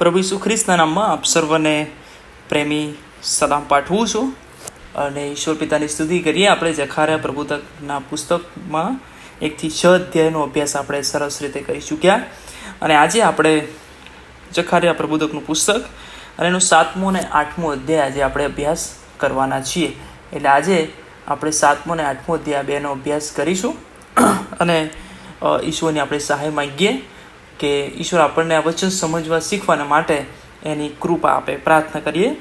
પ્રભુ ઈસુ ખ્રિસ્તના નામમાં આપ સર્વને પ્રેમી સલામ પાઠવું છું અને ઈશ્વર પિતાની સ્તુતિ કરીએ આપણે જખાર્યા પ્રભુતકના પુસ્તકમાં એકથી છ અધ્યાયનો અભ્યાસ આપણે સરસ રીતે કરી ચૂક્યા. અને આજે આપણે જખાર્યા પ્રબોધકનું પુસ્તક અને એનો સાતમો અને આઠમો અધ્યાય આજે આપણે અભ્યાસ કરવાના છીએ. એટલે આજે આપણે સાતમો અને આઠમો અધ્યાય બેનો અભ્યાસ કરીશું. અને ઈશ્વરની આપણે સહાય માંગીએ. કે ઈશ્વર આપણને આ વચન સમજવા શીખવાના માટે એની કૃપા આપે. પ્રાર્થના કરીએ.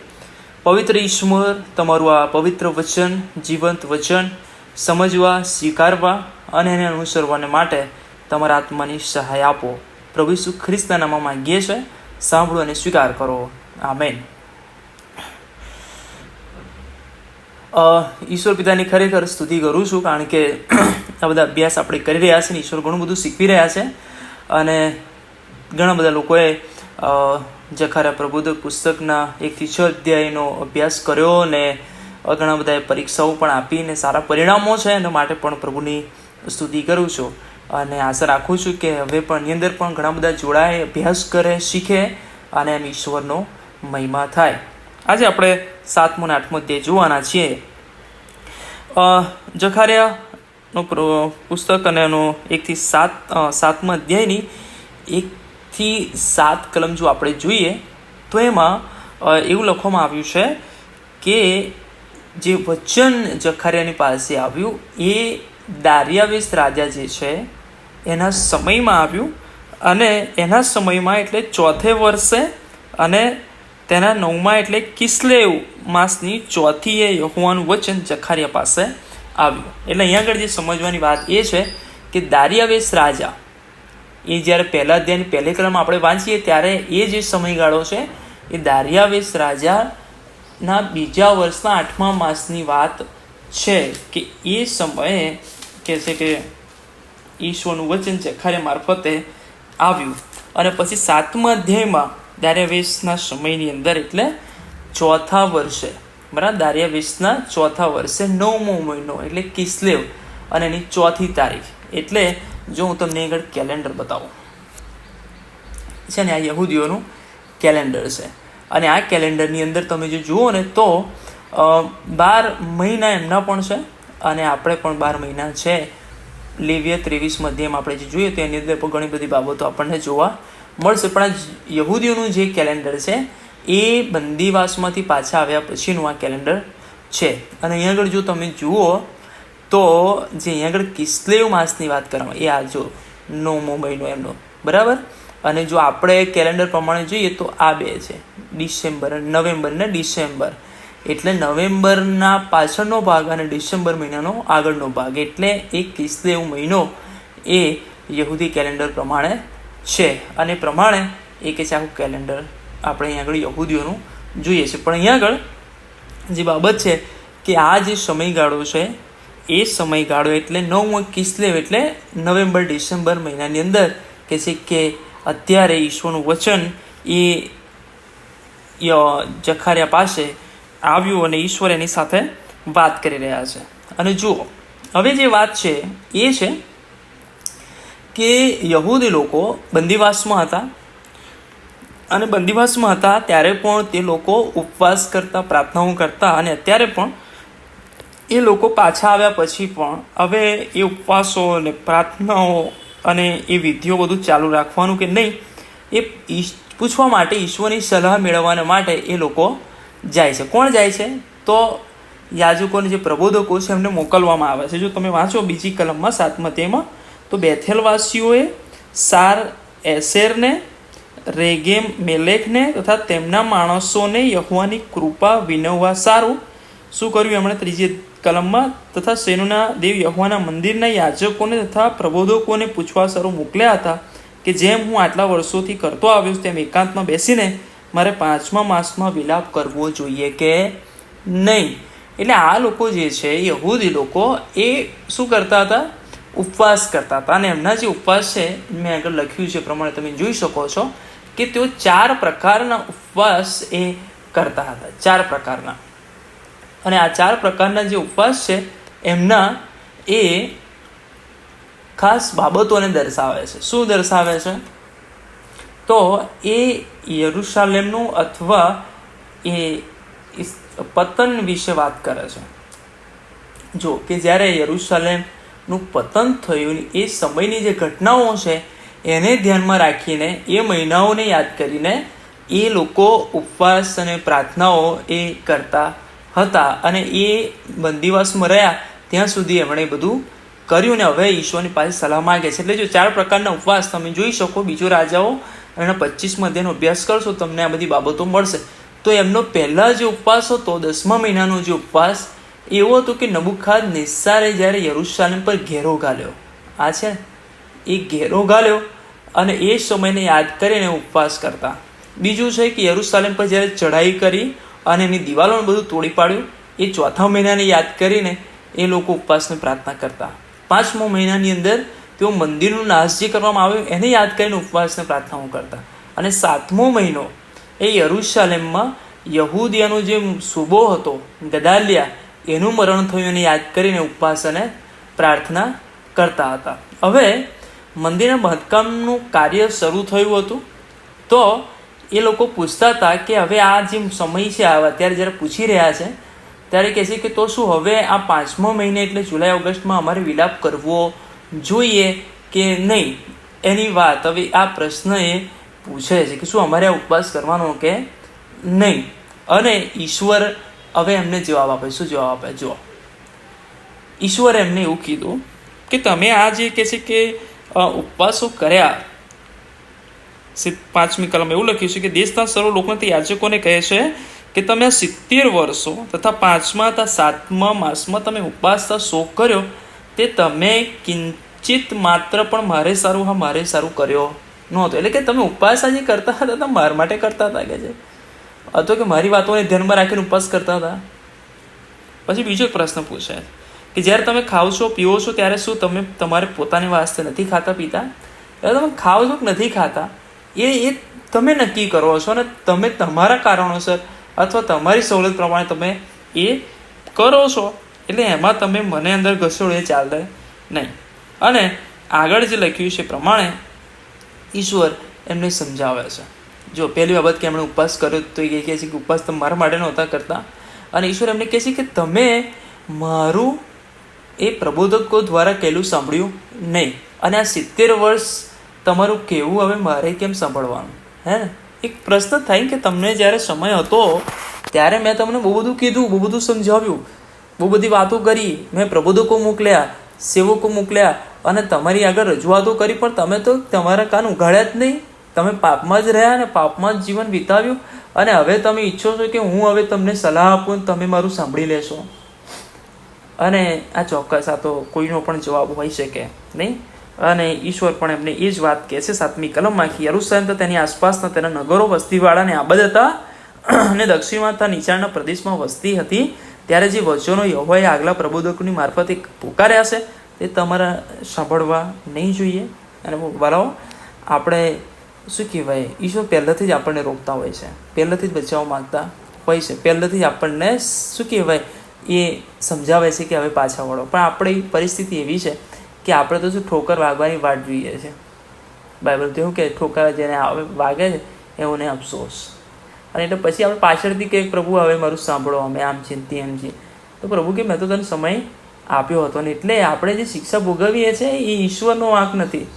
પવિત્ર ઈશ્વર, તમારું આ પવિત્ર વચન, જીવંત વચન સમજવા, સ્વીકારવા અને એને અનુસરવાને માટે તમારા આત્માની સહાય આપો. પ્રભુ ઈસુ ખ્રિસ્તના નામમાં માંગીએ છે સાંભળો અને સ્વીકાર કરો. આમેન. ઈશ્વર પિતાની ખરેખર સ્તુતિ કરું છું કારણ કે આ બધા અભ્યાસ આપણે કરી રહ્યા છે ને ઈશ્વર ઘણું બધું શીખવી રહ્યા છે. અને ઘણા બધા લોકોએ જખારા પ્રબોધક પુસ્તકના એકથી છ અધ્યાયનો અભ્યાસ કર્યો અને ઘણા બધાએ પરીક્ષાઓ પણ આપીને સારા પરિણામો છે એના માટે પણ પ્રભુની સ્તુતિ કરું છું. અને આશા રાખું છું કે હવે પણ એની અંદર પણ ઘણા બધા જોડાય, અભ્યાસ કરે, શીખે અને એમ ઈશ્વરનો મહિમા થાય. આજે આપણે સાતમો અને આઠમો અધ્યાય જોવાના છીએ. જખારિયાનું પુસ્તક અને એનો એકથી સાત સાતમા અધ્યાયની એકથી સાત કલમ જો આપણે જોઈએ, તો એમાં એવું લખવામાં આવ્યું છે કે જે વચન જખારિયાની પાસે આવ્યું, એ દારિયાવેશ રાજા જે છે, એના સમયમાં આવ્યું અને એના સમયમાં એટલે ચોથે વર્ષે અને તેના નવમાં એટલે કિસ્લેવ માસની ચોથી એ યહોવાનું વચન જખારિયા પાસે આવ્યું. એટલે અહીંયા આગળ જે સમજવાની વાત એ છે કે દારિયાવેશ રાજા એ જ્યારે પહેલા અધ્યાયની પહેલી કલમ આપણે વાંચીએ ત્યારે એ જે સમયગાળો છે, એ દારિયાવેશ રાજાના બીજા વર્ષના આઠમા માસની વાત છે કે એ સમયે કે છે કે ઈશ્વરનું વચન જખારે મારફતે આવ્યું. અને પછી સાતમા અધ્યાયમાં દારિયાવેશના સમયની અંદર એટલે ચોથા વર્ષે, બરાબર? દારિયાવેશના ચોથા વર્ષે નવમો મહિનો એટલે કિસ્લેવ અને એની ચોથી તારીખ. એટલે જો હું તમને આગળ કેલેન્ડર બતાવું. છે ને, આ યહૂદીઓનું કેલેન્ડર છે. અને આ કેલેન્ડરની અંદર તમે જો જુઓ ને તો બાર મહિના એમના પણ છે અને આપણે પણ બાર મહિના છે. લેવીએ ત્રેવીસ મધ્યમ આપણે જે જોઈએ તો એની અંદર પણ ઘણી બધી બાબતો આપણને જોવા મળશે. પણ આ યહૂદીઓનું જે કેલેન્ડર છે, એ બંદીવાસમાંથી પાછા આવ્યા પછીનું આ કેલેન્ડર છે. અને અહીં આગળ જો તમે જુઓ તો જે અહીંયા આગળ કિસ્લેવ માસની વાત કરવામાં એ આ જો નવમો મહિનો એમનો, બરાબર? અને જો આપણે કેલેન્ડર પ્રમાણે જોઈએ તો આ બે છે, ડિસેમ્બર નવેમ્બર ને ડિસેમ્બર. એટલે નવેમ્બરના પાછળનો ભાગ અને ડિસેમ્બર મહિનાનો આગળનો ભાગ. એટલે એ કિસ્લેવ મહિનો એ યહૂદી કેલેન્ડર પ્રમાણે છે. અને પ્રમાણે એ કે છે આખું કેલેન્ડર આપણે અહીંયા આગળ યહૂદીઓનું જોઈએ છે. પણ અહીંયા આગળ જે બાબત છે કે આ જે સમયગાળો છે એ સમયગાળો એટલે નવમો કિસ્લેવ એટલે નવેમ્બર, ડિસેમ્બર મહિનાની અંદર કે છે કે અત્યારે ઈશ્વરનું વચન એ જખાર્યા પાસે આવ્યું અને ઈશ્વર એની સાથે વાત કરી રહ્યા છે. અને જુઓ, હવે જે વાત છે એ છે કે યહૂદી લોકો બંદીવાસમાં હતા અને બંદીવાસમાં હતા ત્યારે પણ તે લોકો ઉપવાસ કરતા, પ્રાર્થનાઓ કરતા અને અત્યારે પણ એ લોકો પાછા આવ્યા પછી પણ હવે એ ઉપવાસો અને પ્રાર્થનાઓ અને એ વિધિઓ બધું ચાલુ રાખવાનું કે નહીં, એ પૂછવા માટે ઈશ્વરની સલાહ મેળવવાના માટે એ લોકો જાય છે. કોણ જાય છે? તો યાજકોને જે પ્રબોધકો છે એમને મોકલવામાં આવે છે. જો તમે વાંચો બીજી કલમમાં, સાતમાં તેમાં, તો બેથેલવાસીઓએ સાર એસેરને, રેગેમ મેલેખને તથા તેમના માણસોને યહવાની કૃપા વિનવવા સારું. શું કર્યું એમણે? ત્રીજી કલમમાં તથા સેનુના દેવ યહોવાના મંદિરના યાજકોને તથા પ્રબોધકોને પૂછવા સરો મોકલ્યા હતા કે જેમ હું આટલા વર્ષોથી કરતો આવ્યો છું તેમ એકાંતમાં બેસીને મારે પાંચમા માસમાં વિલાપ કરવો જોઈએ કે નહીં? એટલે આ લોકો જે છે યહૂદી લોકો, એ શું કરતા હતા? ઉપવાસ કરતા હતા. અને એમના જે ઉપવાસ છે, મેં આગળ લખ્યું છે પ્રમાણે તમે જોઈ શકો છો કે તેઓ ચાર પ્રકારના ઉપવાસ એ કરતા હતા. ચાર પ્રકારના. અને આ ચાર પ્રકારના જે ઉપવાસ છે, એમના એ ખાસ બાબતોને દર્શાવે છે. શું દર્શાવે છે? તો એ યરુશાલેમનું અથવા એ પતન વિશે વાત કરે છે. જો કે જ્યારે યરુશાલેમનું પતન થયું, એ સમયની જે ઘટનાઓ છે, એને ધ્યાનમાં રાખીને, એ મહિનાઓને યાદ કરીને, એ લોકો ઉપવાસ અને પ્રાર્થનાઓ એ કરતા હતા અને એ બંદીવાસમાં રહ્યા, ત્યાં સુધી એમણે બધું કર્યું ને હવે ઈશ્વરની પાસે સલાહ માગે છે. એટલે જો ચાર પ્રકારના ઉપવાસ તમે જોઈ શકો, બીજો રાજાઓ એના પચીસમાં અધ્યાયનો અભ્યાસ કરશો, તમને આ બધી બાબતો મળશે. તો એમનો પહેલાં જે ઉપવાસ હતો, દસમા મહિનાનો જે ઉપવાસ, એવો હતો કે નબુખાદ નિસ્સારે જ્યારે યરુશાલેમ પર ઘેરો ગાલ્યો. આ છે એ ઘેરો ગાલ્યો અને એ સમયને યાદ કરીને ઉપવાસ કરતા. બીજું છે કે યરુશાલેમ પર જ્યારે ચઢાઈ કરી અને એની દિવાલોને બધું તોડી પાડ્યું. એ ચોથા મહિનાને યાદ કરીને એ લોકો ઉપવાસને પ્રાર્થના કરતા. પાંચમો મહિનાની અંદર તેઓ મંદિરનું નાશ જે કરવામાં આવ્યું એને યાદ કરીને ઉપવાસને પ્રાર્થનાઓ કરતા. અને સાતમો મહિનો એ યરુશાલેમમાં યહૂદિયાનો જે સુબો હતો, ગદાલિયા, એનું મરણ થયું એને યાદ કરીને ઉપવાસ અને પ્રાર્થના કરતા હતા. હવે મંદિરના બાંધકામનું કાર્ય શરૂ થયું હતું. તો એ લોકો પૂછતા હતા કે હવે આ જે સમય છે, આ અત્યારે જ્યારે પૂછી રહ્યા છે, ત્યારે કહે છે કે તો શું હવે આ પાંચમો મહિને એટલે જુલાઈ, ઓગસ્ટમાં અમારે વિલાપ કરવો જોઈએ કે નહીં? એની વાત હવે આ પ્રશ્ન એ પૂછે છે કે શું અમારે આ ઉપવાસ કરવાનો કે નહીં? અને ઈશ્વર હવે એમને જવાબ આપે. શું જવાબ આપે? જો ઈશ્વરે એમને એવું કીધું કે તમે આ જે કહે છે કે ઉપવાસો કર્યા પાંચમી કલમ એવું લખ્યું છે કે દેશના સર્વ લોકોને યાજકોને કહે છે કે તમે આ સિત્તેર વર્ષો તથા પાંચમા તથા સાતમા માસમાં તમે ઉપવાસ શોખ કર્યો. તે તમે કિંચિત માત્ર પણ મારે સારું, હા, મારે સારું કર્યો નહોતો. એટલે કે તમે ઉપવાસ આજે કરતા હતા તો મારા માટે કરતા હતા કે છે? અથવા કે મારી વાતોને ધ્યાનમાં રાખીને ઉપવાસ કરતા હતા. પછી બીજો પ્રશ્ન પૂછાય કે જ્યારે તમે ખાઓ છો પીવો છો, ત્યારે શું તમે તમારે પોતાની વાસ્તે નથી ખાતા, પીતા? ત્યારે તમે ખાઓ છો કે નથી ખાતા એ એ તમે નક્કી કરો છો અને તમે તમારા કારણોસર અથવા તમારી સવલત પ્રમાણે તમે એ કરો છો. એટલે એમાં તમે મને અંદર ઘસોડો એ ચાલે નહીં. અને આગળ જે લખ્યું છે પ્રમાણે ઈશ્વર એમને સમજાવે છે. જો પહેલી બાબત કે એમણે ઉપવાસ કર્યો તો એ કહે છે કે ઉપવાસ તમે મારા માટે નહોતા કરતા. અને ઈશ્વર એમને કહે છે કે તમે મારું એ પ્રબોધકો દ્વારા કહેલું સાંભળ્યું નહીં. અને આ સિત્તેર વર્ષ તમારું કહેવું હવે મારે કેમ સાંભળવાનું? હે? એક પ્રશ્ન થાય કે તમને જ્યારે સમય હતો, ત્યારે મેં તમને બહુ બધું કીધું, બહુ બધું સમજાવ્યું. બહુ બધી વાતો કરી, મેં પ્રબોધકો મોકલ્યા, સેવકો મોકલ્યા, અને તમારી આગળ રજૂઆતો કરી, પણ તમે તો તમારા કાન ઉઘાડ્યા જ નહીં. તમે પાપમાં જ રહ્યા અને પાપમાં જ જીવન વિતાવ્યું. અને હવે તમે ઈચ્છો છો કે હું હવે તમને સલાહ આપું તમે મારું સાંભળી લેશો. અને આ ચોક્કસ આ તો કોઈનો પણ જવાબ હોઈ શકે, નહીં? અને ઈશ્વર પણ એમને એ જ વાત કહે છે, સાતમી કલમમાં કે, યરુસલેમ તો તેની આસપાસના તેના નગરો વસ્તીવાળાને આબદ હતા અને દક્ષિણમાં તથા નીચાણના પ્રદેશમાં વસ્તી હતી. ત્યારે જે વચનો યહોવાએ આગલા પ્રબોધકોની મારફતે પુકાર્યા છે, તે તમારા સાંભળવા નહીં જોઈએ. અને વાલાઓ આપણે શું કહેવાય? ઈશ્વર પહેલેથી જ આપણને રોકતા હોય છે. પહેલેથી જ બચાવવા માંગતા હોય છે. પહેલેથી જ આપણને શું કહેવાય? એ સમજાવે છે કે હવે પાછા વળો. પણ આપણી પરિસ્થિતિ એવી છે કે આપણે તો શું ઠોકર વાગવાની વાટ જોઈએ છે. બાઇબલ તો એવું કે ઠોકર જેને આવે, વાગે છે એઓને અફસોસ. અને એટલે પછી આપણે પાછળથી કે પ્રભુ હવે મારું સાંભળો, અમે આમ છીએ એમ છીએ. તો પ્રભુ કે, મેં તો તને સમય આપ્યો હતો ને એટલે આપણે જે શિક્ષા ભોગવીએ છીએ એ ઈશ્વરનો વાંક નથી.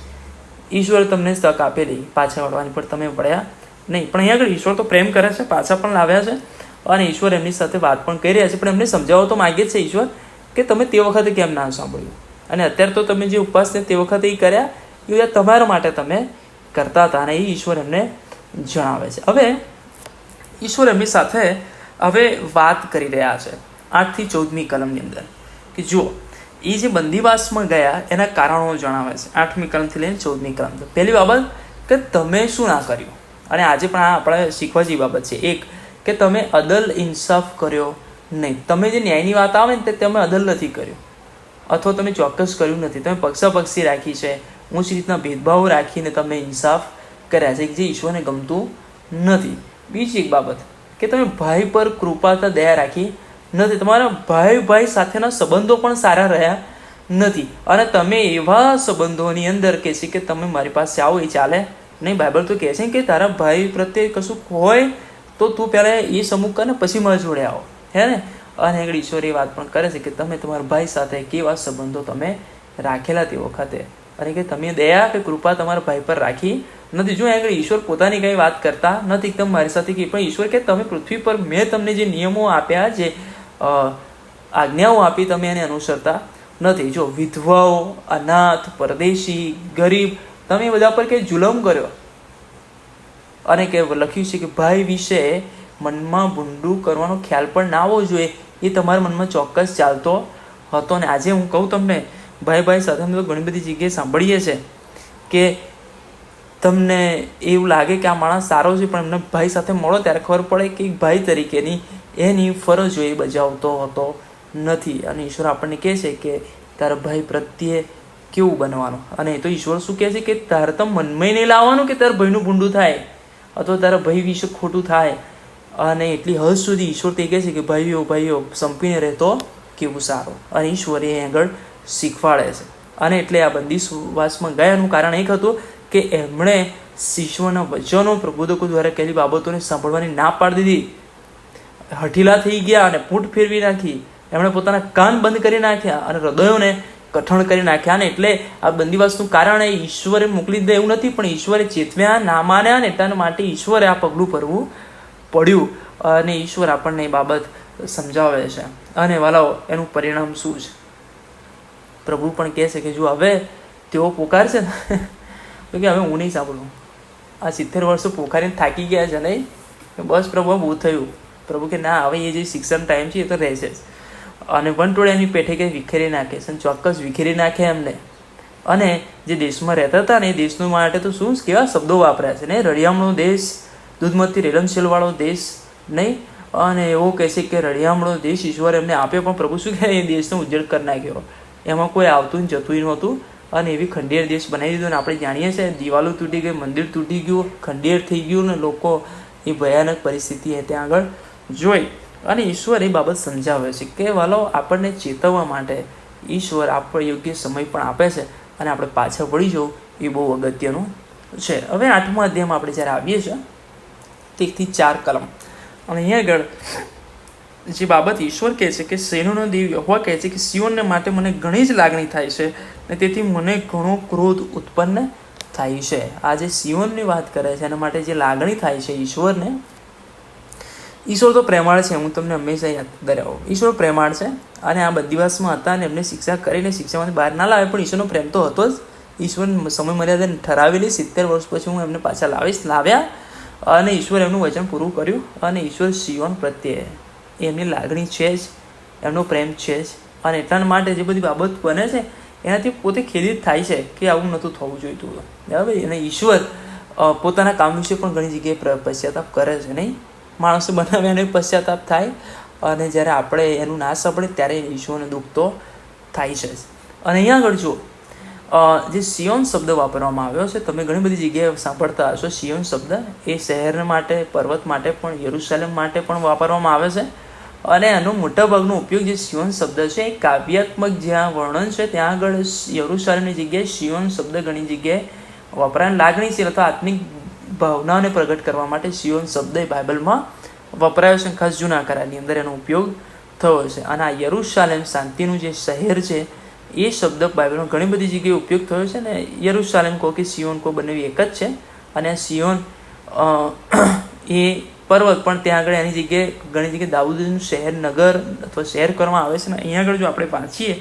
ઈશ્વર તમને તક આપેલી, પાછા વળવાની, પણ તમે વળ્યા નહીં. પણ અહીંયા આગળ ઈશ્વર તો પ્રેમ કરે છે, પાછા પણ લાવ્યા છે. અને ઈશ્વર એમની સાથે વાત પણ કરી રહ્યા છે, પણ એમને સમજાવવા તો માગે છે ઈશ્વર કે તમે તે વખતે કેમ ના સાંભળ્યું? અને અત્યારે તો તમે જે ઉપવાસ છે તે વખતે એ કર્યા એ તમારા માટે તમે કરતા હતા અને એ ઈશ્વર એમને જણાવે છે. હવે ઈશ્વર એમની સાથે હવે વાત કરી રહ્યા છે આઠથી ચૌદમી કલમની અંદર. કે જુઓ એ જે બંદીવાસમાં ગયા એના કારણો જણાવે છે. આઠમી કલમથી લઈને ચૌદમી કલમ. પહેલી બાબત કે તમે શું ના કર્યું? અને આજે પણ આ આપણે શીખવા જેવી બાબત છે. એક, કે તમે અદલ ઇન્સાફ કર્યો નહીં. તમે જે ન્યાયની વાત આવે ને તે તમે અદલ નથી કર્યો. અથવા તમે ચોક્કસ કર્યું નથી. તમે પક્ષાપક્ષી રાખી છે. ઊંચ રીતના ભેદભાવો રાખીને તમે ઇન્સાફ કર્યા છે જે ઈશ્વરને ગમતું નથી. બીજી એક બાબત કે તમે ભાઈ પર કૃપાતા દયા રાખી નથી. તમારા ભાઈ ભાઈ સાથેના સંબંધો પણ સારા રહ્યા નથી. અને તમે એવા સંબંધોની અંદર કહે છે કે તમે મારી પાસે આવો એ ચાલે નહીં. બાઇબલ તો કહે છે કે તારા ભાઈ પ્રત્યે કશું હોય તો તું પહેલાં એ સમૂહ કર ને પછી મારા જોડે આવો. હે ને? અને આગળ ઈશ્વર એ વાત પણ કરે છે કે તમે તમારા ભાઈ સાથે કેવા સંબંધો તમે રાખેલા તે વખતે? અને કે તમે દયા કે કૃપા તમારા ભાઈ પર રાખી નથી? જો આગળ ઈશ્વર પોતાની કંઈ વાત કરતા નથી એકદમ મારી સાથે કે પણ ઈશ્વર કે તમે પૃથ્વી પર મેં તમને જે નિયમો આપ્યા, જે આજ્ઞાઓ આપી તમે એને અનુસરતા નથી. જો વિધવાઓ, અનાથ, પરદેશી, ગરીબ, તમે બધા પર કે જુલમ કર્યો? અને કે લખ્યું છે કે ભાઈ વિશે મનમાં ભૂંડું કરવાનો ખ્યાલ પણ ના આવવો જોઈએ. એ તમારા મનમાં ચોક્કસ ચાલતો હતો ને આજે હું કહું તમને, ભાઈ ભાઈ, સાથે અમે તો ઘણી બધી જગ્યાએ સાંભળીએ છીએ કે તમને એવું લાગે કે આ માણસ સારો છે, પણ એમને ભાઈ સાથે મળો ત્યારે ખબર પડે કે ભાઈ તરીકેની એની ફરજો એ બજાવતો હતો નથી. અને ઈશ્વર આપણને કહે છે કે તારા ભાઈ પ્રત્યે કેવું બનવાનું? અને એ તો ઈશ્વર શું કહે છે કે તારે તો મનમાં નહીં લાવવાનું કે તારા ભાઈનું ભૂંડું થાય? અથવા તારા ભાઈ વિશે ખોટું થાય? અને એટલી હદ સુધી ઈશ્વર તે કહે છે કે, ભાઈઓ ભાઈઓ, સંપીને રહેતો કેવું સારું? અને ઈશ્વર એ આગળ શીખવાડે છે. અને એટલે આ બંદીવાસમાં ગયાનું કારણ એક હતું કે એમણે શિષ્યોના વચનો પ્રબોધકો દ્વારા કહેલી બાબતોને સાંભળવાની ના પાડી દીધી. હઠીલા થઈ ગયા અને પૂંઠ ફેરવી નાખી. એમણે પોતાના કાન બંધ કરી નાખ્યા અને હૃદયોને કઠણ કરી નાખ્યા. અને એટલે આ બંદીવાસનું કારણ એ ઈશ્વરે મોકલી દે એવું નથી, પણ ઈશ્વરે ચેતવ્યા, ના માન્યા ને એટલા માટે ઈશ્વરે આ પગલું ભરવું પડ્યું અને ઈશ્વર આપણને એ બાબત સમજાવે છે. અને વાલાઓ, એનું પરિણામ શું છે? પ્રભુ પણ કહે છે કે જો હવે તેઓ પોકારશે ને, તો કે હવે હું નહીં સાંભળું. આ સિત્તેર વર્ષો પોકારીને થાકી ગયા છે નહીં? બસ પ્રભુ બહુ થયું. પ્રભુ કે ના, હવે એ જે શિક્ષણ ટાઈમ છે એ તો રહેશે જ. અને એની પેઠે કે વિખેરી નાખે છે ચોક્કસ વિખેરી નાખે એમને. અને જે દેશમાં રહેતા હતા ને એ દેશનું માટે તો શું કેવા શબ્દો વાપર્યા છે ને? રળિયામણો દેશ દૂધમતી રેલમશેલવાળો દેશ નહીં. અને એવો કહે છે કે રળિયામણો દેશ ઈશ્વર એમને આપ્યો, પણ પ્રભુ શું કહે? એ દેશનો ઉજ્જળ કરી નાખ્યો. એમાં કોઈ આવતું જતું નહોતું. અને એવી ખંડેર દેશ બનાવી દીધો અને આપણે જાણીએ છીએ. દિવાલો તૂટી ગઈ, મંદિર તૂટી ગયું, ખંડેર થઈ ગયું ને લોકો એ ભયાનક પરિસ્થિતિ ત્યાં આગળ જોઈ. અને ઈશ્વર એ બાબત સમજાવે છે કે વાલો, આપણને ચેતવવા માટે ઈશ્વર આપણો યોગ્ય સમય પણ આપે છે. અને આપણે પાછળ પડી જવું એ બહુ અગત્યનું છે. હવે આઠમા અધ્યાયમાં આપણે જ્યારે આવીએ છીએ એકથી ચાર કલમ. અને અહીંયા આગળ જે બાબત ઈશ્વર કહે છે કે સૈન્યોનો દેવ યહોવા કહે છે કે સિયોનને માટે મને ઘણી જ લાગણી થાય છે અને તેથી મને ઘણો ક્રોધ ઉત્પન્ન થાય છે. આ જે સિયોનની વાત કરે છે, એના માટે જે લાગણી થાય છે ઈશ્વરને, ઈશ્વર તો પ્રેમાળ છે, હું તમને હંમેશા યાદ કરાવું ઈશ્વર પ્રેમાળ છે અને આ બંદીવાસમાં હતા અને એમને શિક્ષા કરીને શિક્ષામાંથી બહાર ના લાવે પણ ઈશ્વરનો પ્રેમ તો હતો જ. ઈશ્વર સમય મર્યાદા ઠરાવેલી સિત્તેર વર્ષ પછી હું એમને પાછા લાવીશ, લાવ્યા અને ઈશ્વર એમનું વચન પૂરું કર્યું અને ઈશ્વર સિયોન પ્રત્યે. એમની લાગણી છે જ, એમનો પ્રેમ છે જ. અને એટલા માટે જે બધી બાબત બને છે, એનાથી પોતે ખેદિત થાય છે કે આવું નહોતું થવું જોઈતું. બરાબર? અને ઈશ્વર પોતાના કામ વિશે પણ ઘણી જગ્યાએ પશ્ચાતાપ કરે છે, નહીં? માણસો બનાવે એને પશ્ચાતાપ થાય. અને જ્યારે આપણે એનું ના સાંભળે, ત્યારે ઈશ્વરને દુઃખ તો થાય છે અને અહીંયા આગળ જુઓ જે સિયોન શબ્દ વાપરવામાં આવ્યો છે, તમે ઘણી બધી જગ્યાએ સાંભળતા હશો. સિયોન શબ્દ એ શહેર માટે, પર્વત માટે પણ, યરુશલેમ માટે પણ વાપરવામાં આવે છે. અને એનો મોટાભાગનો ઉપયોગ જે સિયોન શબ્દ છે, એ કાવ્યાત્મક જ્યાં વર્ણન છે, ત્યાં આગળ યરુશલેમની જગ્યાએ સિયોન શબ્દ ઘણી જગ્યાએ વપરાય. લાગણીશીલ અથવા આત્મિક ભાવનાઓને પ્રગટ કરવા માટે સિયોન શબ્દ એ બાઇબલમાં વપરાયો છે ખાસ જૂના કરારની અંદર એનો ઉપયોગ થયો છે. અને આ યરુશાલેમ શાંતિનું જે શહેર છે એ શબ્દ બાઇબલમાં ઘણી બધી જગ્યાએ ઉપયોગ થયો છે ને, યરુશાલેમ કહો કે સિયોન કહો બંને એક જ છે. અને આ સિયોન એ પર્વત પણ ત્યાં આગળ એની જગ્યાએ ઘણી જગ્યાએ દાઉદનું શહેર, નગર અથવા શહેર કરવામાં આવે છે ને, અહીંયા આગળ જો આપણે વાંચીએ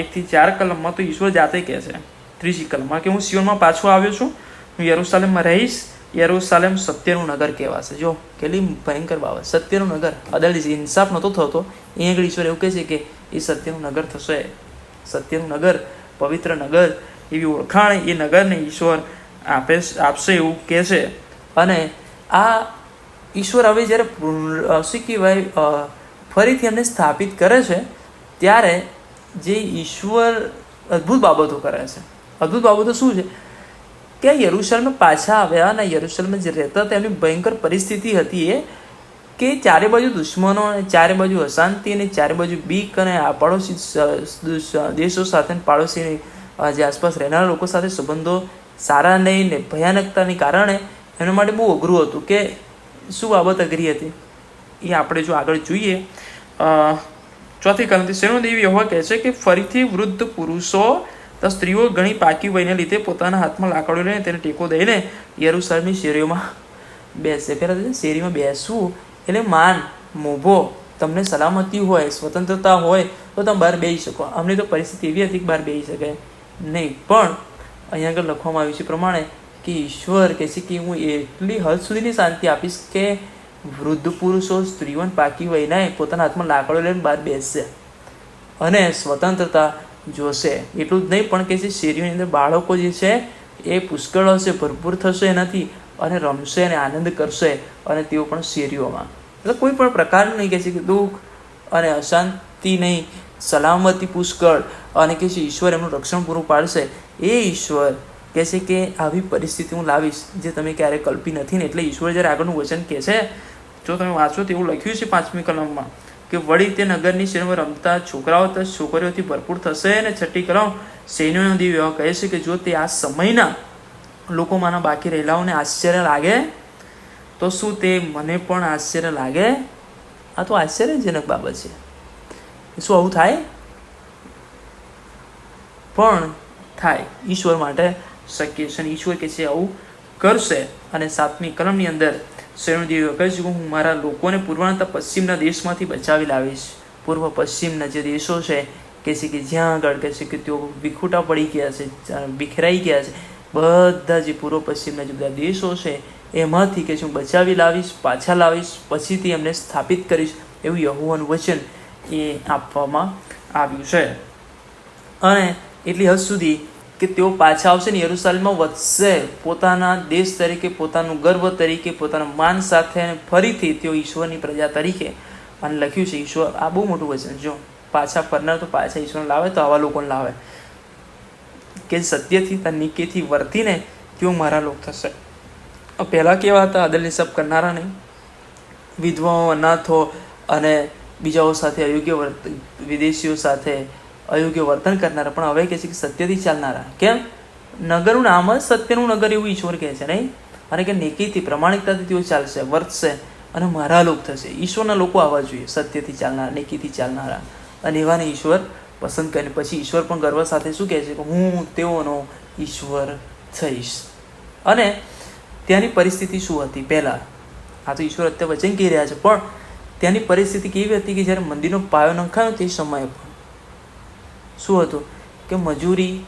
એકથી ચાર કલમમાં તો ઈશ્વર જાતે કહે છે, ત્રીજી કલમમાં કે હું સિયોનમાં પાછો આવ્યો છું, હું યરુશાલેમમાં રહીશ, યરુશાલેમ સત્યનું નગર કહેવાશે. જો, કેટલી ભયંકર બાબત, સત્યનું નગર અદાલત ઇન્સાફ નહોતો થતો, અહીંયા આગળ ઈશ્વર એવું કહે છે કે એ સત્યનું નગર થશે. સત્યનું નગર પવિત્ર નગર એવી ઓળખાણ એ નગરને ઈશ્વર આપે આપશે એવું કહે છે. અને આ ઈશ્વર હવે જ્યારે શું કહેવાય ફરીથી એમને સ્થાપિત કરે છે, ત્યારે જે ઈશ્વર અદ્ભુત બાબતો કરે છે. અદ્ભુત બાબતો શું છે? કે યરુશલેમમાં પાછા આવ્યા અને યરુશલેમમાં જે રહેતા હતા ભયંકર પરિસ્થિતિ હતી એ કે ચારે બાજુ દુશ્મનો અને ચારે બાજુ અશાંતિ અને ચારે બાજુ બીક અને આ પાડોશી દેશો સાથે પાડોશીની પાડોશી જે આસપાસ રહેનારા લોકો સાથે સંબંધો સારા નહીં ને ભયાનકતાને કારણે એના માટે બહુ અઘરું હતું કે શું બાબત અઘરી હતી? એ આપણે જો આગળ જોઈએ ચોથી કલમથી શેનુદેવી એવા કહે છે કે ફરીથી વૃદ્ધ પુરુષો તો સ્ત્રીઓ ઘણી પાકી વયને લીધે પોતાના હાથમાં લાકડો લઈને તેને ટેકો દઈને યરુસલમની શેરીઓમાં બેસે. પહેલાં શેરીમાં બેસવું એટલે માન, મોભો, તમને સલામતી હોય, સ્વતંત્રતા હોય, તો તમે બહાર બેસી શકો. અમને તો પરિસ્થિતિ એવી હતી કે બહાર બેસી શકે નહીં, પણ અહીંયા આગળ લખવામાં આવ્યું છે પ્રમાણે કે ઈશ્વર કહે છે કે હું એટલી હદ સુધીની શાંતિ આપીશ કે વૃદ્ધ પુરુષો સ્ત્રીઓને પાકી વયનાએ પોતાના હાથમાં લાકડો લઈને બહાર બેસશે. અને સ્વતંત્રતા જોશે. એટલું જ નહીં, પણ કે છે શેરીઓની અંદર બાળકો જે છે એ પુષ્કળ હશે, ભરપૂર થશે એનાથી. અને રમશે અને આનંદ કરશે અને તેઓ પણ શેરીઓમાં. એટલે કોઈ પણ પ્રકારનું નહીં કહે છે કે દુઃખ અને અશાંતિ નહીં, સલામતી પુષ્કળ અને કહે છે ઈશ્વર એમનું રક્ષણ પૂરું પાડશે. એ ઈશ્વર કહે છે કે આવી પરિસ્થિતિ હું લાવીશ જે તમે ક્યારેય કલ્પી નથી ને એટલે ઈશ્વર જ્યારે આગળનું વચન કહે છે, જો તમે વાંચો તો એવું લખ્યું છે પાંચમી કલમમાં કે વળી તે નગરની શ્રેણીમાં રમતા છોકરાઓ તથા છોકરીઓથી ભરપૂર થશે અને છઠ્ઠી કલમ સૈન્યોનો દેવ એવા કહે છે કે જો તે આ સમયના લોકોમાંના બાકી રહેલાઓને આશ્ચર્ય લાગે? તો શું તે મને પણ આશ્ચર્ય લાગે? આ તો આશ્ચર્યજનક બાબત છે. શું આવું થાય? પણ થાય. ઈશ્વર માટે શક્ય છે અને ઈશ્વર કે છે, આવું કરશે અને સાતમી કલમની અંદર શરણદેવીઓ કહે છે કે, હું મારા લોકોને પૂર્વાણતા પશ્ચિમના દેશમાંથી બચાવી લાવીશ. પૂર્વ પશ્ચિમના જે દેશો છે કે છે કે જ્યાં આગળ કે છે કે તેઓ વિખૂટા પડી ગયા છે વિખેરાઈ ગયા છે. બધા જે પૂર્વ પશ્ચિમના જે બધા દેશો છે, એમાંથી કે હું બચાવી લાવીશ, પાછા લાવીશ, પછીથી એમને સ્થાપિત કરીશ, એવું યહુવાનું વચન એ આપવામાં આવ્યું છે. અને એટલી હદ સુધી કે તેઓ પાછા આવશે ને યરુસાલેમમાં વધશે. પોતાના દેશ તરીકે, પોતાનું ગર્વ તરીકે, પોતાના માન સાથે ફરીથી તેઓ ઈશ્વરની પ્રજા તરીકે. અને લખ્યું છે, ઈશ્વર, આ બહુ મોટું વચન જો પાછા ફરનાર તો પાછા ઈશ્વરને લાવે તો આવા લોકોને લાવે. કે સત્યથી તા નિકેથી વર્તીને તેઓ મારા લોક થશે. પહેલાં કેવા હતા અદલ નિસબ કરનારા નહીં વિધવાઓ, અનાથો અને બીજાઓ સાથે અયોગ્ય વર્ત વિદેશીઓ સાથે અયોગ્ય વર્તન કરનારા. પણ હવે કહે છે કે સત્યથી ચાલનારા. કેમ? નગરનું નામ જ સત્યનું નગર એવું ઈશ્વર કહે છે, નહીં? અને કે નેકીથી પ્રમાણિકતાથી તેઓ ચાલશે, વર્તશે અને મારા લોક થશે. ઈશ્વરના લોકો આવવા જોઈએ, સત્યથી ચાલનારા, નેકીથી ચાલનારા. અને એવાને ઈશ્વર પસંદ કરીને પછી ઈશ્વર પણ ગર્વ સાથે શું કહે છે કે હું તેઓનો ઈશ્વર થઈશ. અને ત્યાંની પરિસ્થિતિ શું હતી? પહેલાં, આ તો ઈશ્વર અત્યારે વચન કહી રહ્યા છે, પણ ત્યાંની પરિસ્થિતિ કેવી હતી કે જ્યારે મંદિરનો પાયો નંખાયો તે સમયે પણ? શું હતું? કે મજૂરી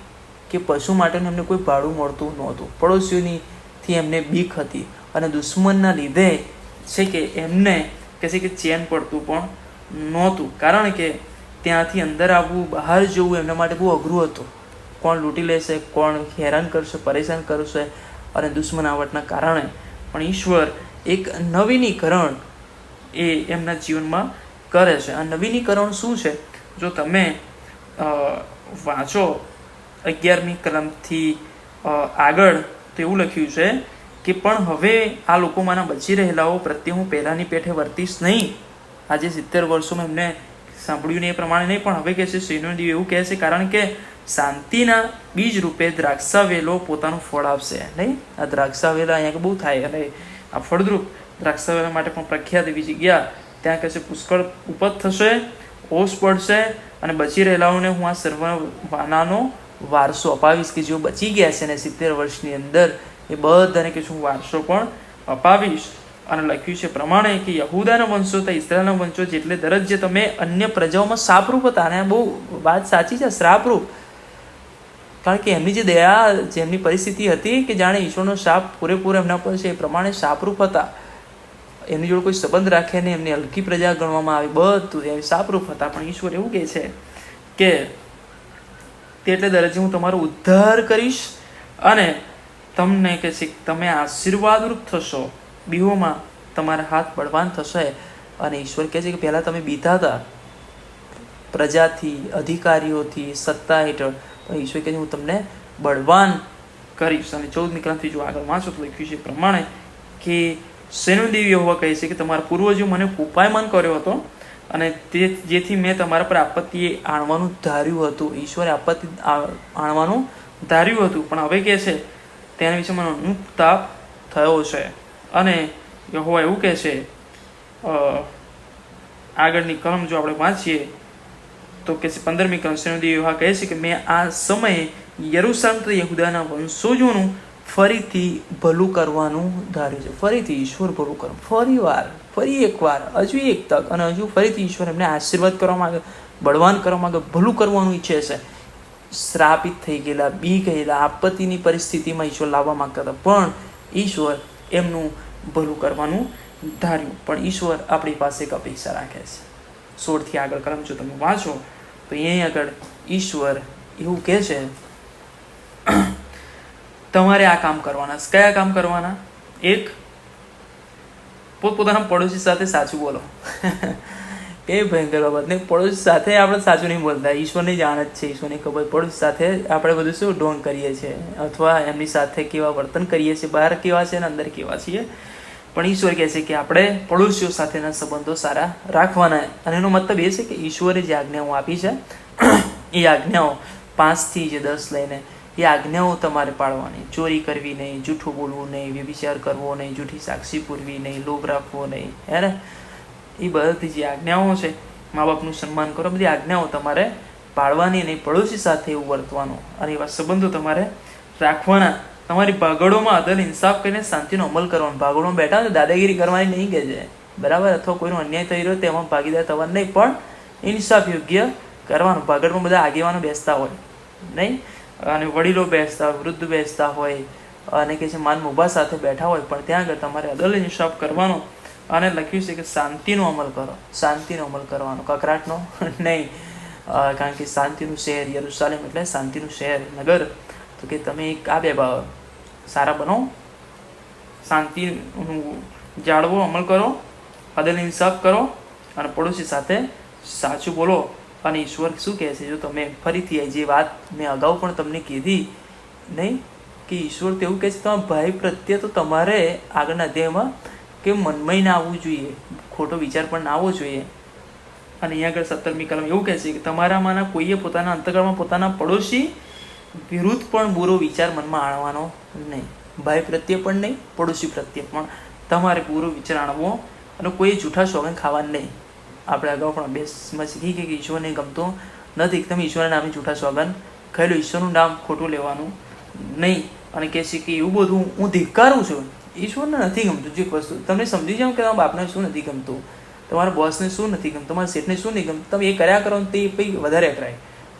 કે પશુ માટેનું એમને કોઈ ભાડું મળતું નહોતું. પડોશીઓની થી એમને બીક હતી અને દુશ્મનના લીધે છે કે એમને કહે છે કે ચેન પડતું પણ નહોતું. કારણ કે ત્યાંથી અંદર આવવું, બહાર જવું, એમના માટે બહુ અઘરું હતું. કોણ લૂંટી લેશે, કોણ હેરાન કરશે, પરેશાન કરશે અને દુશ્મનાવટના કારણે. પણ ઈશ્વર એક નવીનીકરણ એ એમના જીવનમાં કરે છે. આ નવીનીકરણ શું છે? જો તમે વાંચો અગિયારમી કલમથી આગળ, તો એવું લખ્યું છે કે પણ હવે આ લોકોમાંના બચી રહેલાઓ પ્રત્યે હું પહેલાંની પેઠે વર્તીશ નહીં. આજે સિત્તેર વર્ષોમાં એમને સાંભળ્યું ને એ પ્રમાણે નહીં, પણ હવે કહે છે શ્રીનુદેવ એવું કહે છે, કારણ કે શાંતિના બીજ રૂપે દ્રાક્ષાવેલો પોતાનું ફળ આપશે, નહીં? આ દ્રાક્ષાવેલા અહીંયા બહુ થાય, અને આ ફળદ્રુપ દ્રાક્ષાવેલા માટે પણ પ્રખ્યાત એવી જગ્યા, ત્યાં કહે છે, પુષ્કળ ઉપજ થશે ઓશ પડશે અને બચી રહેલાઓને હું આ સર્વ વાનાનો વારસો અપાવીશ કે જેઓ બચી ગયા છે ને સિત્તેર વર્ષની અંદર, એ બધાને કે હું વારસો પણ અપાવીશ. અને લખ્યું છે પ્રમાણે કે યહુદાના વંશો તો ઇસ્રાયલના વંશો જેટલે દરજ જે તમે અન્ય પ્રજાઓમાં સાપરૂપ હતા. અને બહુ વાત સાચી છે, શ્રાપરૂપ. કારણ કે એમની જે દયા જેમની પરિસ્થિતિ હતી કે જાણે ઈશ્વરનો શાપ પૂરેપૂરો એમના પર છે એ પ્રમાણે શાપરૂપ હતા. એમની જોડે કોઈ સંબંધ રાખે ને એમની હલકી પ્રજા ગણવામાં આવે, બધું એ શાપરૂપ હતા. પણ ઈશ્વર એવું કહે છે કે તે એટલે દરજ્જે હું તમારો ઉદ્ધાર કરીશ અને તમને કે તમે આશીર્વાદરૂપ થશો. બીહોમાં તમારા હાથ બળવાન થશે. અને ઈશ્વર કહે છે કે પહેલાં તમે બીતા હતા. પ્રજાથી, અધિકારીઓથી, સત્તા હેઠળ. ઈશ્વર કહે છે, હું તમને બળવાન કરીશ. અને ચૌદમી ક્રાંતિ જો આગળ વાંચો તો લખ્યું છે પ્રમાણે કે સેનુદેવી એવા કહે છે કે તમારા પૂર્વજો મને ઉપાયમાન કર્યો હતો અને તે જેથી મેં તમારા પર આપત્તિ આણવાનું ધાર્યું હતું. ઈશ્વરે આપત્તિ આણવાનું ધાર્યું હતું. પણ હવે કહે છે, તેના વિશે મને અનુતાપ થયો છે. અને યહોવા એવું કહે છે આગળની કલમ જો આપણે વાંચીએ, તો કે છે પંદરમી કલમ શ્રીમતી યુહા કહે છે કે મેં આ સમયે યરુસાલેમ તથા યહુદાના વંશોજોનું ફરીથી ભલું કરવાનું ધાર્યું છે. ફરીથી ઈશ્વર ભલું કરો. ફરી વાર ફરી એકવાર, હજુ એક તક અને હજુ ફરીથી ઈશ્વર એમને આશીર્વાદ કરવા માંગે, બળવાન કરવા માંગે, ભલું કરવાનું ઈચ્છે છે. શ્રાપિત થઈ ગયેલા, બી ગયેલા, આપત્તિની પરિસ્થિતિમાં ઈશ્વર લાવવા માંગતા હતા. પણ ઈશ્વર એમનું ભલું કરવાનું ધાર્યું. પણ ઈશ્વર આપણી પાસે એક અપેક્ષા રાખે છે. સોળથી આગળ કલમ જો તમે વાંચો, તો અહીં આગળ ઈશ્વર એવું કહે છે, તમારે આ કામ કરવાના કયા કામ કરવાના? એક, પોતપોતાના પડોશી સાથે સાચું બોલો. એ ભયંકર બાબત. ને પડોશ સાથે આપણે સાચું નહીં બોલતા. ઈશ્વરની જાણ જ છે. ઈશ્વરની ખબર. પડોશ સાથે આપણે બધું શું ઢોંગ કરીએ છીએ? અથવા એમની સાથે કેવા વર્તન કરીએ છીએ? બહાર કેવા છે અને અંદર કેવા છીએ? પણ ઈશ્વર કહે છે કે આપણે પડોશીઓ સાથેના સંબંધો સારા રાખવાના. અને એનો મતલબ એ છે કે ઈશ્વરે જે આજ્ઞાઓ આપી છે, એ આજ્ઞાઓ પાંચથી જે દસ લઈને, એ આજ્ઞાઓ તમારે પાળવાની. ચોરી કરવી નહીં, જૂઠું બોલવું નહીં, વ્યભિચાર કરવો નહીં, જૂઠી સાક્ષી પૂરવી નહીં, લોભ રાખવો નહીં. હે ને? એ બધી જે આજ્ઞાઓ છે મા બાપનું સન્માન કરો, બધી આજ્ઞાઓ તમારે પાળવાની નહીં પડોશી સાથે એવું વર્તવાનું. અને એવા સંબંધો તમારે રાખવાના. તમારી ભાગડોમાં અદલ ઇન્સાફ કરીને શાંતિનો અમલ કરવાનો. ભાગડોમાં બેઠા તો દાદાગીરી કરવાની નહીં કે છે. બરાબર? અથવા કોઈનો અન્યાય થઈ રહ્યો તેમાં ભાગીદાર થવાનું નહીં, પણ ઇન્સાફ યોગ્ય કરવાનું. ભાગડમાં બધા આગેવાનો બેસતા હોય, નહીં? અને વડીલો બેસતા હોય વૃદ્ધ બેસતા હોય, અને કે છે માન ઊભા સાથે બેઠા હોય, પણ ત્યાં આગળ તમારે અદલ ઇન્સાફ કરવાનો અને લખ્યું છે કે શાંતિનો અમલ કરો. શાંતિનો અમલ કરવાનો. કકરાટનો? નહીં. કારણ કે શાંતિનું શહેર યરુસાલેમ એટલે શાંતિનું શહેર, નગર. તો કે તમે આ બે સારા બનો. શાંતિનું જાળવો, અમલ કરો. અદલ ઇન્સાફ કરો અને પડોશી સાથે સાચું બોલો. અને ઈશ્વર શું કહે છે? જો તમે ફરીથી જે વાત મેં અગાઉ પણ તમને કીધી, નહીં? કે ઈશ્વર તો એવું કહે છે, તમારા ભાઈ પ્રત્યે તો તમારે આગળના અધ્યાયમાં કે મનમય ના આવવું જોઈએ. ખોટો વિચાર પણ ના આવવો જોઈએ. અને અહીંયા આગળ સત્તરમી કલમ એવું કહે છે કે તમારામાંના કોઈએ પોતાના અંતકળમાં પોતાના પડોશી વિરુદ્ધ પણ બુરો વિચાર મનમાં આણવાનો નહીં. ભાઈ પ્રત્યે પણ નહીં, પડોશી પ્રત્યે પણ. તમારે બુરો વિચાર આણવો અને કોઈ જૂઠા સોગન ખાવાનું નહીં. આપણે અગાઉ પણ અભ્યાસમાં શીખી કે ઈશ્વરને ગમતો નથી તમે ઈશ્વરના નામે જૂઠા સોગન ખાઈ લો. ઈશ્વરનું નામ ખોટું લેવાનું નહીં. અને કહે છે કે એવું બધું હું ધિક્કારું છું. ઈશ્વરને નથી ગમતું. જે વસ્તુ તમને સમજી જાઓ કે તમારા બાપને શું નથી ગમતું, તમારા બોસને શું નથી ગમતું, તમારા શેઠને શું નહીં ગમતું, તમે એ કર્યા કરો તે પછી વધારે અકરાય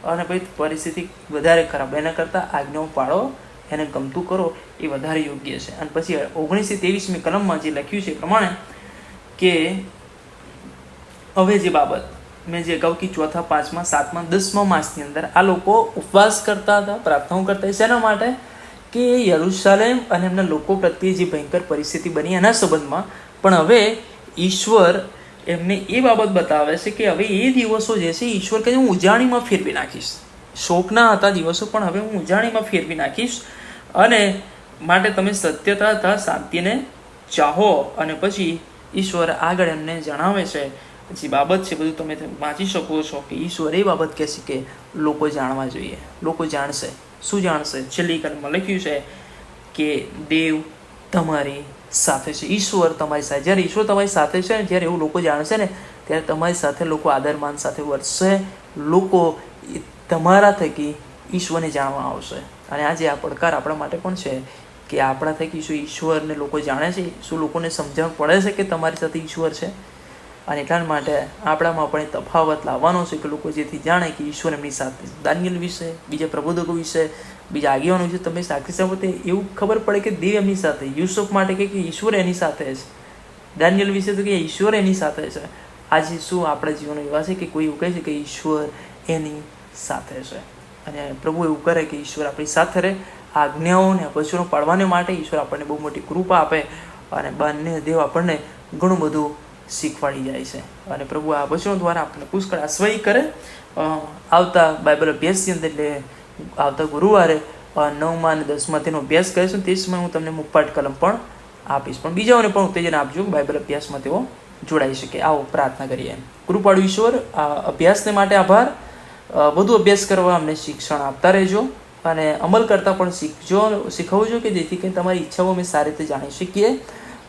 અને પછી પરિસ્થિતિ વધારે ખરાબ. એના કરતાં આજ્ઞાઓ પાડો એને ગમતું કરો, એ વધારે યોગ્ય છે. અને પછી ઓગણીસો ત્રેવીસમી કલમમાં જે લખ્યું છે પ્રમાણે કે હવે જે બાબત મેં જે અગાઉ કે ચોથા પાંચમા, સાતમા, દસમા માસની અંદર આ લોકો ઉપવાસ કરતા હતા, પ્રાર્થનાઓ કરતા શેના માટે? કે યરુશાલેમ અને એમના લોકો પ્રત્યે જે ભયંકર પરિસ્થિતિ બની એના સંબંધમાં, પણ હવે ઈશ્વર એમને એ બાબત બતાવે છે કે હવે એ દિવસો જે છે, ઈશ્વર કે હું ઉજાણીમાં ફેરવી નાખીશ. શોકના હતા દિવસો, પણ હવે હું ઉજાણીમાં ફેરવી નાખીશ. અને માટે તમે સત્યતા તથા શાંતિને ચાહો. અને પછી ઈશ્વર આગળ એમને જણાવે છે જે બાબત છે, બધું તમે વાંચી શકો છો કે ઈશ્વર એ બાબત કહેશે કે લોકો જાણવા જોઈએ, લોકો જાણશે. શું જાણશે? છેલ્લી કલમમાં લખ્યું છે કે દેવ તમારી સાથે છે. ઈશ્વર તમારી સાથે જ્યારે ઈશ્વર તમારી સાથે છે ને જ્યારે એવું લોકો જાણશે ને, ત્યારે તમારી સાથે લોકો આદરમાન સાથે વર્તશે. લોકો તમારા થકી ઈશ્વરને જાણવા આવશે. અને આજે આ પડકાર આપણા માટે પણ છે કે આપણા થકી શું ઈશ્વરને લોકો જાણે છે? શું લોકોને સમજણ પડે છે કે તમારી સાથે ઈશ્વર છે? અને એટલા માટે આપણામાં પણ એ તફાવત લાવવાનો છે કે લોકો જેથી જાણે કે ઈશ્વર એમની સાથે દાનિયલ વિશે, બીજા પ્રબોધકો વિશે, બીજા આગેવાનો વિશે તમે સાક્ષી સાંભળો એવું ખબર પડે કે દેવ એમની સાથે યુસુફ માટે કે ઈશ્વર એની સાથે છે. દાનિયલ વિશે તો કે ઈશ્વર એની સાથે છે. આજે શું આપણા જીવન એવા છે કે કોઈ એવું કહે છે કે ઈશ્વર એની સાથે છે? અને પ્રભુ એવું કરે કે ઈશ્વર આપણી સાથે રહે. આજ્ઞાઓ અને વચનો પાડવાને માટે ઈશ્વર આપણને બહુ મોટી કૃપા આપે. અને બંને દેવ આપણને ઘણું બધું શીખવાડી જાય છે. અને પ્રભુ આ વચનો દ્વારા આપણને પુષ્કળ આશ્વય કરે. આવતા બાઇબલ અભ્યાસની અંદર એટલે આવતા ગુરુવારે નવમાં અને દસમાં તેનો અભ્યાસ કરીશું તે સમયે હું તમને મુખપાઠ કલમ પણ આપીશ. પણ બીજાઓને પણ ઉત્તેજન આપજો. બાઇબલ અભ્યાસમાં તેઓ જોડાઈ શકે. આવો પ્રાર્થના કરીએ. કૃપાળુ ઈશ્વર, આ અભ્યાસને માટે આભાર. વધુ અભ્યાસ કરવા અમને શિક્ષણ આપતા રહેજો અને અમલ કરતાં પણ શીખજો શીખવું છું કે જેથી કરીને તમારી ઈચ્છાઓ અમે સારી રીતે જાણી શકીએ.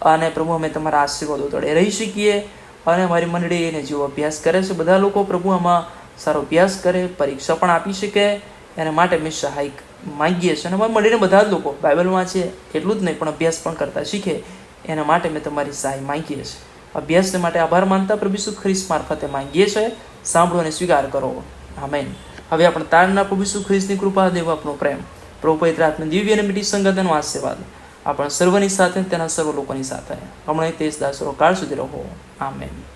અને પ્રભુ અમે તમારા આશીર્વાદો તળે રહી શકીએ અને મારી મંડળી એને જેવો અભ્યાસ કરે છે. બધા લોકો પ્રભુ આમાં સારો અભ્યાસ કરે, પરીક્ષા પણ આપી શકે એના માટે અમે સહાય માંગીએ છીએ. અને મારી મંડળીને બધા જ લોકો બાઇબલમાં છે, એટલું જ નહીં, પણ અભ્યાસ પણ કરતા શીખે એના માટે મેં તમારી સહાય માંગીએ છીએ. અભ્યાસને માટે આભાર માનતા પ્રભુ ઈસુ ખ્રિસ્ત મારફતે માંગીએ છીએ. સાંભળો અને સ્વીકાર કરો. આમેન. હવે આપણે તારના પ્રભુ ઈસુ ખ્રિસ્તની કૃપા, દેવ આપણો પ્રેમ. પ્રભુ પવિત્ર આત્મા, દિવ્ય અને મીઠી સંગતનો આશીર્વાદ. આપણા સર્વની સાથે તેના સર્વ લોકોની સાથે. હમણાં તે દાસરો કાળ સુધી રહો. આમેન.